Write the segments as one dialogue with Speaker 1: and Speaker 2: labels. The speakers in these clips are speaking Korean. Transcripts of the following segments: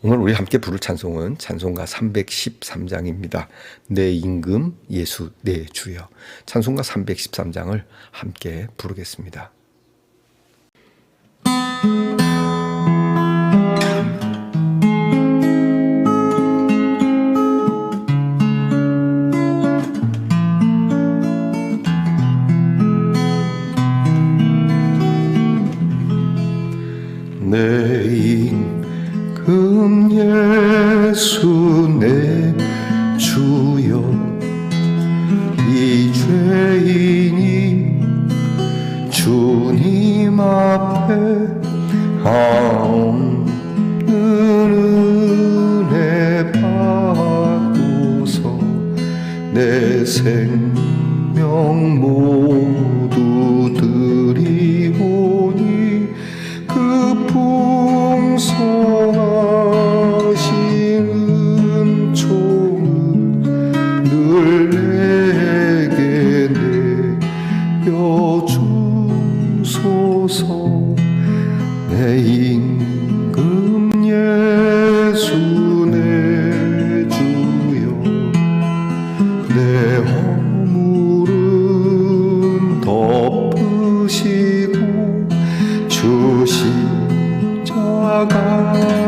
Speaker 1: 오늘 우리 함께 부를 찬송은 찬송가 313장입니다. 내 임금 예수 내 주여. 찬송가 313장을 함께 부르겠습니다. 생명 모 덮으시고 주시 십자가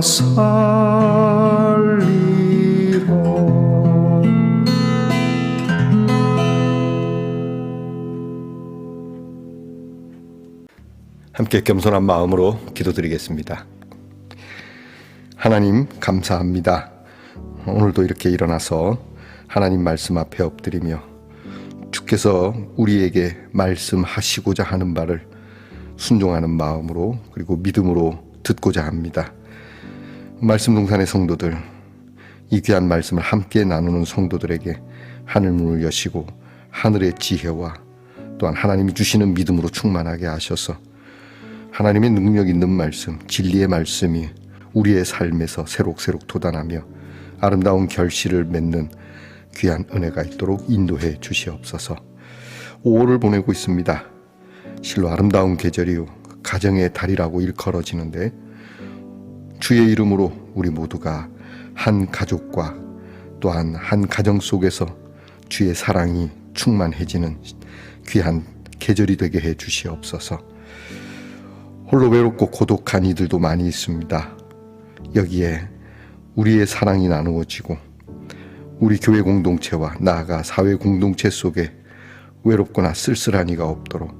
Speaker 1: 살리라 함께 겸손한 마음으로 기도드리겠습니다. 하나님 감사합니다. 오늘도 이렇게 일어나서 하나님 말씀 앞에 엎드리며 주께서 우리에게 말씀하시고자 하는 바를 순종하는 마음으로 그리고 믿음으로 듣고자 합니다. 말씀 동산의 성도들 이 귀한 말씀을 함께 나누는 성도들에게 하늘 문을 여시고 하늘의 지혜와 또한 하나님이 주시는 믿음으로 충만하게 하셔서 하나님의 능력 있는 말씀, 진리의 말씀이 우리의 삶에서 새록새록 돋아나며 아름다운 결실을 맺는 귀한 은혜가 있도록 인도해 주시옵소서. 5월을 보내고 있습니다. 실로 아름다운 계절이요 가정의 달이라고 일컬어지는데 주의 이름으로 우리 모두가 한 가족과 또한 한 가정 속에서 주의 사랑이 충만해지는 귀한 계절이 되게 해 주시옵소서. 홀로 외롭고 고독한 이들도 많이 있습니다. 여기에 우리의 사랑이 나누어지고 우리 교회 공동체와 나아가 사회 공동체 속에 외롭거나 쓸쓸한 이가 없도록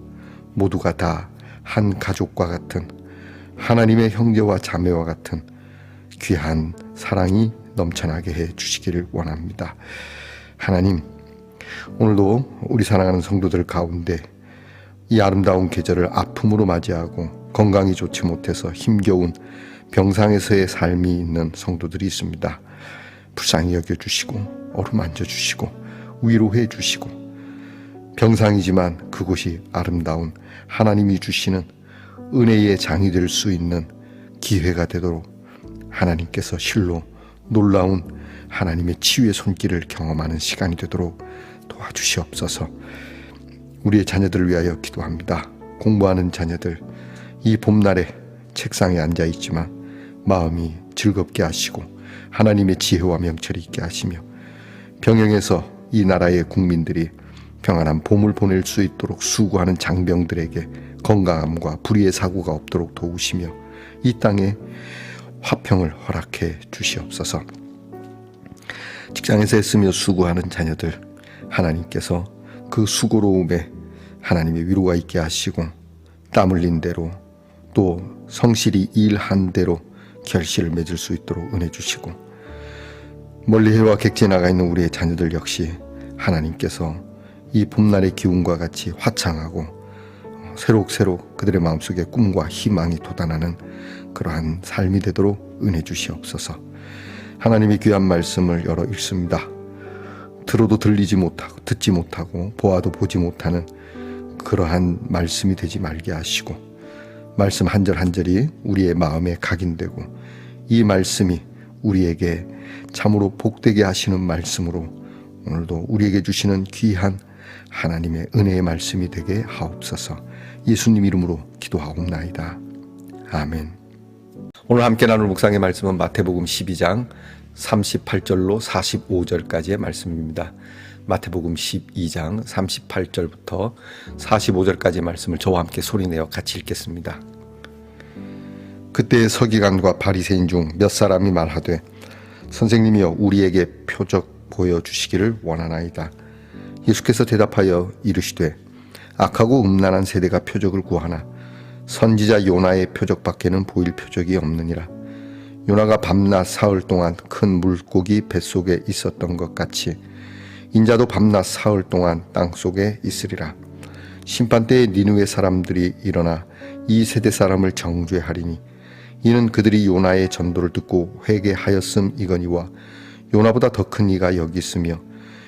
Speaker 1: 모두가 다 한 가족과 같은 하나님의 형제와 자매와 같은 귀한 사랑이 넘쳐나게 해 주시기를 원합니다. 하나님, 오늘도 우리 사랑하는 성도들 가운데 이 아름다운 계절을 아픔으로 맞이하고 건강이 좋지 못해서 힘겨운 병상에서의 삶이 있는 성도들이 있습니다. 불쌍히 여겨주시고 어루만져 주시고 위로해 주시고 병상이지만 그곳이 아름다운 하나님이 주시는 은혜의 장이 될 수 있는 기회가 되도록 하나님께서 실로 놀라운 하나님의 치유의 손길을 경험하는 시간이 되도록 도와주시옵소서. 우리의 자녀들을 위하여 기도합니다. 공부하는 자녀들 이 봄날에 책상에 앉아 있지만 마음이 즐겁게 하시고 하나님의 지혜와 명철이 있게 하시며 병영에서 이 나라의 국민들이 평안한 봄을 보낼 수 있도록 수고하는 장병들에게 건강함과 불의의 사고가 없도록 도우시며 이 땅에 화평을 허락해 주시옵소서. 직장에서 애쓰며 수고하는 자녀들 하나님께서 그 수고로움에 하나님의 위로가 있게 하시고 땀 흘린 대로 또 성실히 일한 대로 결실을 맺을 수 있도록 은혜 주시고 멀리 해와 객지에 나가 있는 우리의 자녀들 역시 하나님께서 이 봄날의 기운과 같이 화창하고 새록새록 그들의 마음속에 꿈과 희망이 돋아나는 그러한 삶이 되도록 은혜 주시옵소서. 하나님의 귀한 말씀을 열어 읽습니다. 들어도 들리지 못하고 듣지 못하고 보아도 보지 못하는 그러한 말씀이 되지 말게 하시고 말씀 한 절 한절이 우리의 마음에 각인되고 이 말씀이 우리에게 참으로 복되게 하시는 말씀으로 오늘도 우리에게 주시는 귀한 하나님의 은혜의 말씀이 되게 하옵소서 예수님 이름으로 기도하옵나이다. 아멘. 오늘 함께 나눌 묵상의 말씀은 마태복음 12장 38절로 45절까지의 말씀입니다. 마태복음 12장 38절부터 45절까지의 말씀을 저와 함께 소리내어 같이 읽겠습니다. 그때 서기관과 바리새인 중 몇 사람이 말하되 선생님이여 우리에게 표적 보여 주시기를 원하나이다. 예수께서 대답하여 이르시되 악하고 음란한 세대가 표적을 구하나 선지자 요나의 표적밖에는 보일 표적이 없느니라. 요나가 밤낮 사흘 동안 큰 물고기 뱃속에 있었던 것 같이 인자도 밤낮 사흘 동안 땅 속에 있으리라. 심판 때에 니누의 사람들이 일어나 이 세대 사람을 정죄하리니 이는 그들이 요나의 전도를 듣고 회개하였음 이거니와 요나보다 더 큰 이가 여기 있으며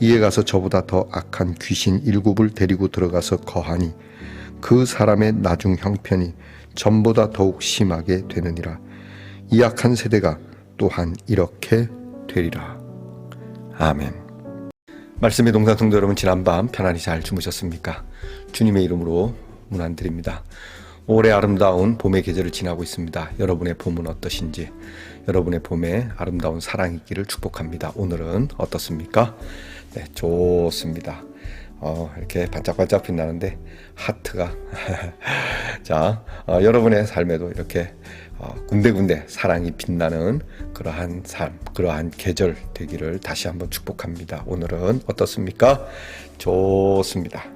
Speaker 1: 이에 가서 저보다 더 악한 귀신 일곱을 데리고 들어가서 거하니 그 사람의 나중 형편이 전보다 더욱 심하게 되느니라 이 악한 세대가 또한 이렇게 되리라 아멘. 말씀의 동산 성도 여러분 지난밤 편안히 잘 주무셨습니까? 주님의 이름으로 문안드립니다. 올해 아름다운 봄의 계절을 지나고 있습니다. 여러분의 봄은 어떠신지 여러분의 봄에 아름다운 사랑 있기를 축복합니다. 오늘은 어떻습니까? 네, 좋습니다. 어, 이렇게 반짝반짝 빛나는데 하트가 자 어, 여러분의 삶에도 이렇게 어, 군데군데 사랑이 빛나는 그러한 삶, 그러한 계절 되기를 다시 한번 축복합니다. 오늘은 어떻습니까? 좋습니다.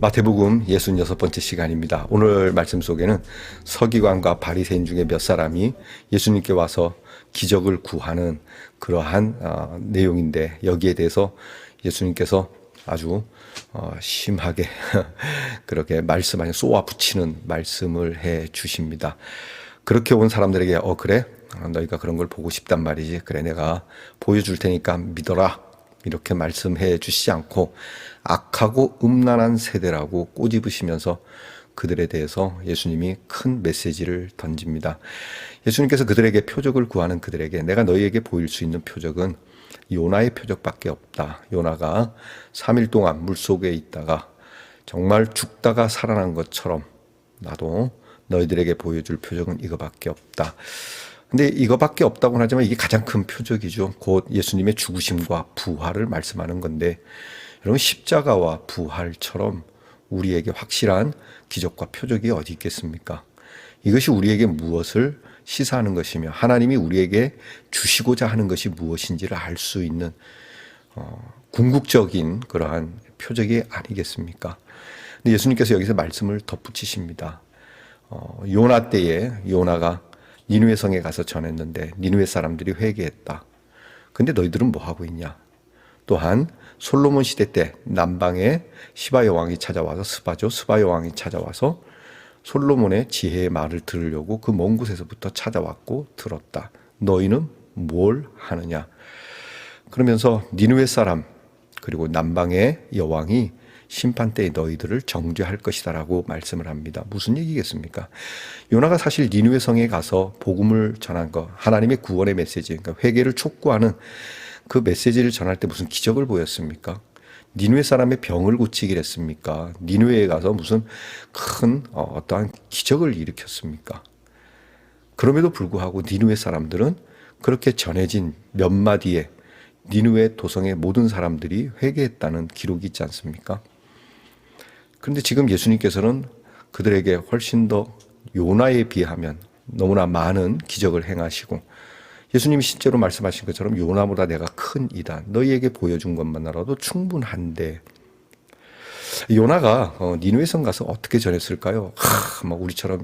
Speaker 1: 마태복음 66번째 시간입니다. 오늘 말씀 속에는 서기관과 바리새인 중에 몇 사람이 예수님께 와서 기적을 구하는 그러한 어, 내용인데 여기에 대해서 예수님께서 아주 어, 심하게 그렇게 말씀하니 쏘아 붙이는 말씀을 해 주십니다. 그렇게 온 사람들에게 어 그래? 어, 너희가 그런 걸 보고 싶단 말이지. 그래 내가 보여줄 테니까 믿어라. 이렇게 말씀해 주시지 않고 악하고 음란한 세대라고 꼬집으시면서 그들에 대해서 예수님이 큰 메시지를 던집니다. 예수님께서 그들에게 표적을 구하는 그들에게 내가 너희에게 보일 수 있는 표적은 요나의 표적밖에 없다. 요나가 3일 동안 물 속에 있다가 정말 죽다가 살아난 것처럼 나도 너희들에게 보여줄 표적은 이거밖에 없다. 근데 이거밖에 없다고는 하지만 이게 가장 큰 표적이죠. 곧 예수님의 죽으심과 부활을 말씀하는 건데 여러분 십자가와 부활처럼 우리에게 확실한 기적과 표적이 어디 있겠습니까? 이것이 우리에게 무엇을 시사하는 것이며 하나님이 우리에게 주시고자 하는 것이 무엇인지를 알 수 있는 어, 궁극적인 그러한 표적이 아니겠습니까? 근데 예수님께서 여기서 말씀을 덧붙이십니다. 어, 요나 때에 요나가 니누의 성에 가서 전했는데 니누의 사람들이 회개했다. 근데 너희들은 뭐 하고 있냐? 또한 솔로몬 시대 때 남방에 시바 여 왕이 찾아와서 스바죠. 스바 여 왕이 찾아와서 솔로몬의 지혜의 말을 들으려고 그 먼 곳에서부터 찾아왔고 들었다. 너희는 뭘 하느냐? 그러면서 니누의 사람 그리고 남방의 여왕이 심판 때에 너희들을 정죄할 것이다라고 말씀을 합니다. 무슨 얘기겠습니까? 요나가 사실 니누의 성에 가서 복음을 전한 거, 하나님의 구원의 메시지, 그러니까 회개를 촉구하는 그 메시지를 전할 때 무슨 기적을 보였습니까? 니누의 사람의 병을 고치기를 했습니까? 니누에 가서 무슨 큰 어, 어떠한 기적을 일으켰습니까? 그럼에도 불구하고 니누의 사람들은 그렇게 전해진 몇 마디에 니누의 도성의 모든 사람들이 회개했다는 기록이 있지 않습니까? 그런데 지금 예수님께서는 그들에게 훨씬 더 요나에 비하면 너무나 많은 기적을 행하시고 예수님이 실제로 말씀하신 것처럼 요나보다 내가 큰 이다. 너희에게 보여준 것만으로도 충분한데 요나가 어, 니누의 성 가서 어떻게 전했을까요? 하, 막 우리처럼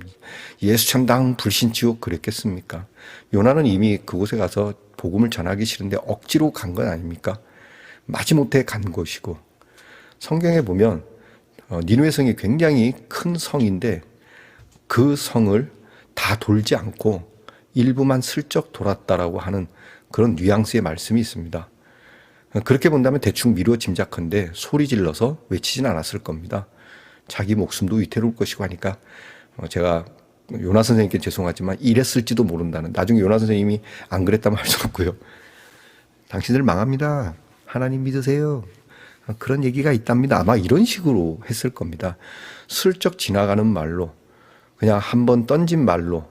Speaker 1: 예수 참당 불신 지옥 그랬겠습니까? 요나는 이미 그곳에 가서 복음을 전하기 싫은데 억지로 간 건 아닙니까? 마지못해 간 곳이고 성경에 보면 어, 니누의 성이 굉장히 큰 성인데 그 성을 다 돌지 않고 일부만 슬쩍 돌았다라고 하는 그런 뉘앙스의 말씀이 있습니다. 그렇게 본다면 대충 미루어 짐작한데 소리 질러서 외치진 않았을 겁니다. 자기 목숨도 위태로울 것이고 하니까 어, 제가 요나 선생님께 죄송하지만 이랬을지도 모른다는 나중에 요나 선생님이 안 그랬다면 할 수 없고요. 당신들 망합니다. 하나님 믿으세요. 그런 얘기가 있답니다. 아마 이런 식으로 했을 겁니다. 슬쩍 지나가는 말로 그냥 한 번 던진 말로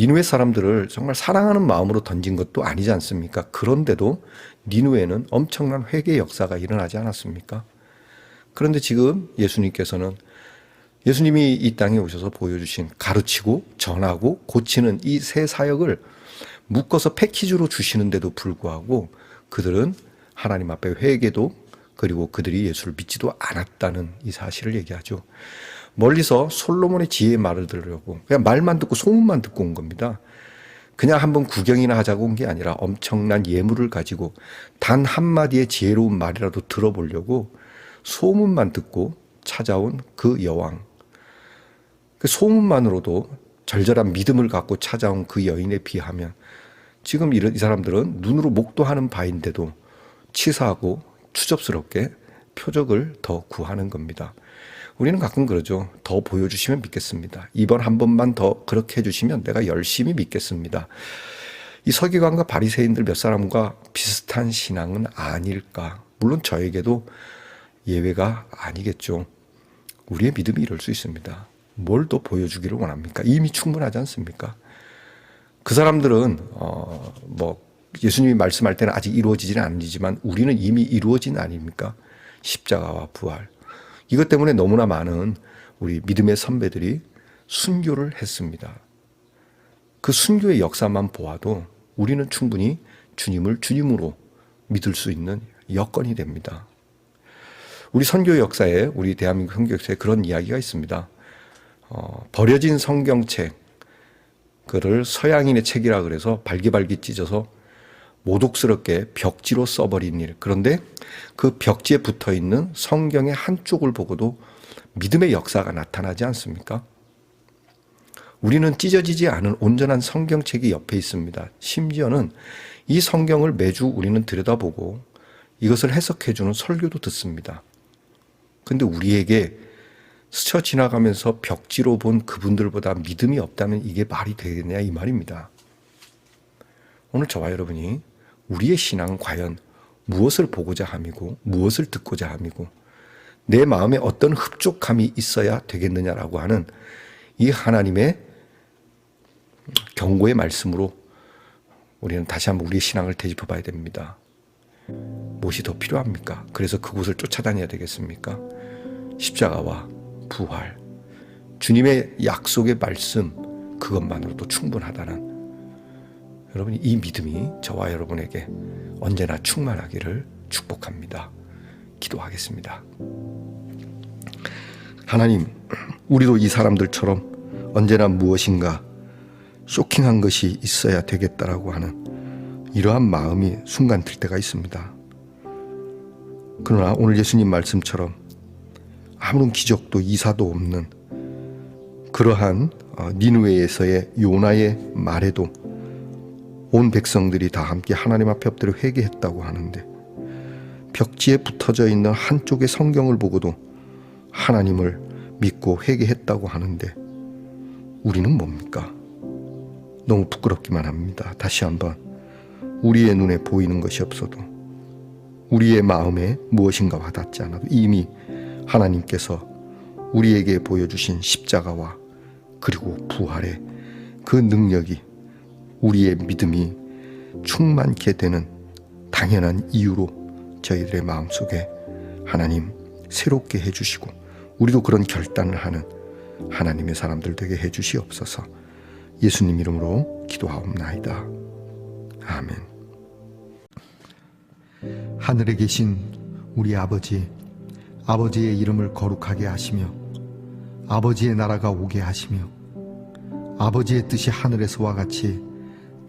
Speaker 1: 니누의 사람들을 정말 사랑하는 마음으로 던진 것도 아니지 않습니까? 그런데도 니누에는 엄청난 회개 역사가 일어나지 않았습니까? 그런데 지금 예수님께서는 예수님이 이 땅에 오셔서 보여주신 가르치고 전하고 고치는 이 세 사역을 묶어서 패키지로 주시는데도 불구하고 그들은 하나님 앞에 회개도 그리고 그들이 예수를 믿지도 않았다는 이 사실을 얘기하죠. 멀리서 솔로몬의 지혜의 말을 들으려고 그냥 말만 듣고 소문만 듣고 온 겁니다. 그냥 한번 구경이나 하자고 온 게 아니라 엄청난 예물을 가지고 단 한마디의 지혜로운 말이라도 들어보려고 소문만 듣고 찾아온 그 여왕. 그 소문만으로도 절절한 믿음을 갖고 찾아온 그 여인에 비하면 지금 이 사람들은 눈으로 목도하는 바인데도 치사하고 추접스럽게 표적을 더 구하는 겁니다. 우리는 가끔 그러죠. 더 보여주시면 믿겠습니다. 이번 한 번만 더 그렇게 해주시면 내가 열심히 믿겠습니다. 이 서기관과 바리새인들 몇 사람과 비슷한 신앙은 아닐까? 물론 저에게도 예외가 아니겠죠. 우리의 믿음이 이럴 수 있습니다. 뭘 또 보여주기를 원합니까? 이미 충분하지 않습니까? 그 사람들은 어 뭐 예수님이 말씀할 때는 아직 이루어지지는 않지만 우리는 이미 이루어진 아닙니까? 십자가와 부활. 이것 때문에 너무나 많은 우리 믿음의 선배들이 순교를 했습니다. 그 순교의 역사만 보아도 우리는 충분히 주님을 주님으로 믿을 수 있는 여건이 됩니다. 우리 선교 역사에 우리 대한민국 선교 역사에 그런 이야기가 있습니다. 어, 버려진 성경책 그를 서양인의 책이라 그래서 발기발기 찢어서 모독스럽게 벽지로 써버린 일. 그런데 그 벽지에 붙어 있는 성경의 한쪽을 보고도 믿음의 역사가 나타나지 않습니까? 우리는 찢어지지 않은 온전한 성경책이 옆에 있습니다. 심지어는 이 성경을 매주 우리는 들여다보고 이것을 해석해주는 설교도 듣습니다. 근데 우리에게 스쳐 지나가면서 벽지로 본 그분들보다 믿음이 없다면 이게 말이 되겠냐 이 말입니다. 오늘 저와 여러분이 우리의 신앙은 과연 무엇을 보고자 함이고 무엇을 듣고자 함이고 내 마음에 어떤 흡족함이 있어야 되겠느냐라고 하는 이 하나님의 경고의 말씀으로 우리는 다시 한번 우리의 신앙을 되짚어 봐야 됩니다. 무엇이 더 필요합니까? 그래서 그곳을 쫓아다녀야 되겠습니까? 십자가와 부활, 주님의 약속의 말씀, 그것만으로도 충분하다는 여러분 이 믿음이 저와 여러분에게 언제나 충만하기를 축복합니다. 기도하겠습니다. 하나님, 우리도 이 사람들처럼 언제나 무엇인가 쇼킹한 것이 있어야 되겠다라고 하는 이러한 마음이 순간 들 때가 있습니다. 그러나 오늘 예수님 말씀처럼 아무런 기적도 이사도 없는 그러한 어, 니누웨에서의 요나의 말에도 온 백성들이 다 함께 하나님 앞에 엎드려 회개했다고 하는데 벽지에 붙어져 있는 한쪽의 성경을 보고도 하나님을 믿고 회개했다고 하는데 우리는 뭡니까? 너무 부끄럽기만 합니다. 다시 한번 우리의 눈에 보이는 것이 없어도 우리의 마음에 무엇인가 와닿지 않아도 이미 하나님께서 우리에게 보여주신 십자가와 그리고 부활의 그 능력이 우리의 믿음이 충만케 되는 당연한 이유로 저희들의 마음속에 하나님 새롭게 해주시고 우리도 그런 결단을 하는 하나님의 사람들 되게 해주시옵소서 예수님 이름으로 기도하옵나이다. 아멘.
Speaker 2: 하늘에 계신 우리 아버지, 아버지의 이름을 거룩하게 하시며, 아버지의 나라가 오게 하시며, 아버지의 뜻이 하늘에서와 같이